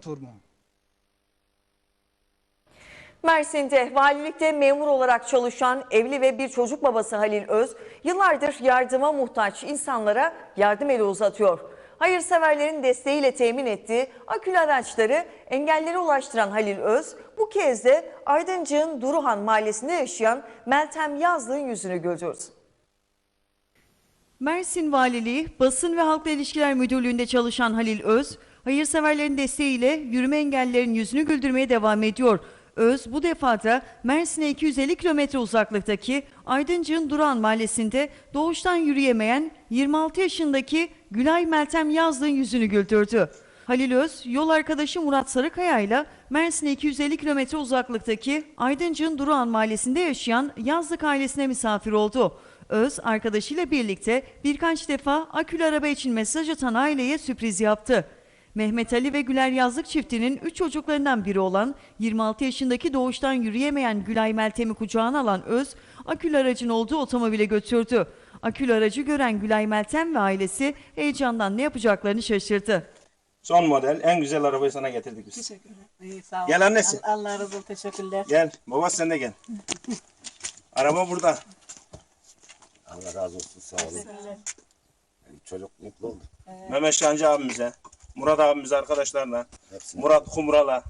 turmu. Mersin'de valilikte memur olarak çalışan evli ve bir çocuk babası Halil Öz, yıllardır yardıma muhtaç insanlara yardım eli uzatıyor. Hayırseverlerin desteğiyle temin ettiği akülü araçları engellere ulaştıran Halil Öz, bu kez de Aydıncık'ın Duruhan mahallesinde yaşayan Meltem Yazlı'nın yüzünü güldürdü. Mersin Valiliği Basın ve Halkla İlişkiler Müdürlüğü'nde çalışan Halil Öz, hayırseverlerin desteğiyle yürüme engellilerin yüzünü güldürmeye devam ediyor. Öz bu defa da Mersin'e 250 kilometre uzaklıktaki Aydıncık'ın Duran mahallesinde doğuştan yürüyemeyen 26 yaşındaki Gülay Meltem Yazlı'nın yüzünü güldürdü. Halil Öz, yol arkadaşı Murat Sarıkaya ile Mersin'e 250 kilometre uzaklıktaki Aydıncık'ın Duran mahallesinde yaşayan Yazlık ailesine misafir oldu. Öz arkadaşıyla birlikte birkaç defa akülü araba için mesaj atan aileye sürpriz yaptı. Mehmet Ali ve Güler Yazlık çiftinin 3 çocuklarından biri olan 26 yaşındaki doğuştan yürüyemeyen Gülay Meltem'i kucağına alan Öz, akülü aracın olduğu otomobile götürdü. Akülü aracı gören Gülay Meltem ve ailesi heyecandan ne yapacaklarını şaşırdı. Son model en güzel arabayı sana getirdik biz. Teşekkürler. İyi, sağ ol. Gel annesi. Allah Allah razı olsun. Teşekkürler. Gel baba sen de gel. Araba burada. Allah razı olsun sağ olun. Çocuk mutlu oldu. Mehmet Şancı abimize, Murat abimize arkadaşlarına, Hepsine Murat Kumral'a,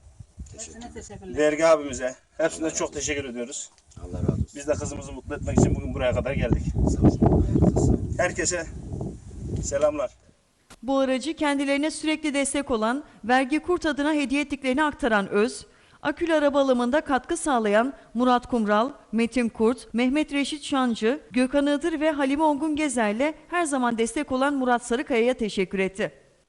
Hepsine teşekkürler. Vergi abimize hepsine çok teşekkür ediyoruz. Allah razı olsun. Biz de kızımızı mutlu etmek için bugün buraya kadar geldik. Sağ sağlık. Herkese selamlar. Bu aracı kendilerine sürekli destek olan Vergi Kurt adına hediye ettiklerini aktaran Öz, akülü araba alımında katkı sağlayan Murat Kumral, Metin Kurt, Mehmet Reşit Şancı, Gökhan Iğdır ve Halime Ongun Gezer'le her zaman destek olan Murat Sarıkaya'ya teşekkür etti.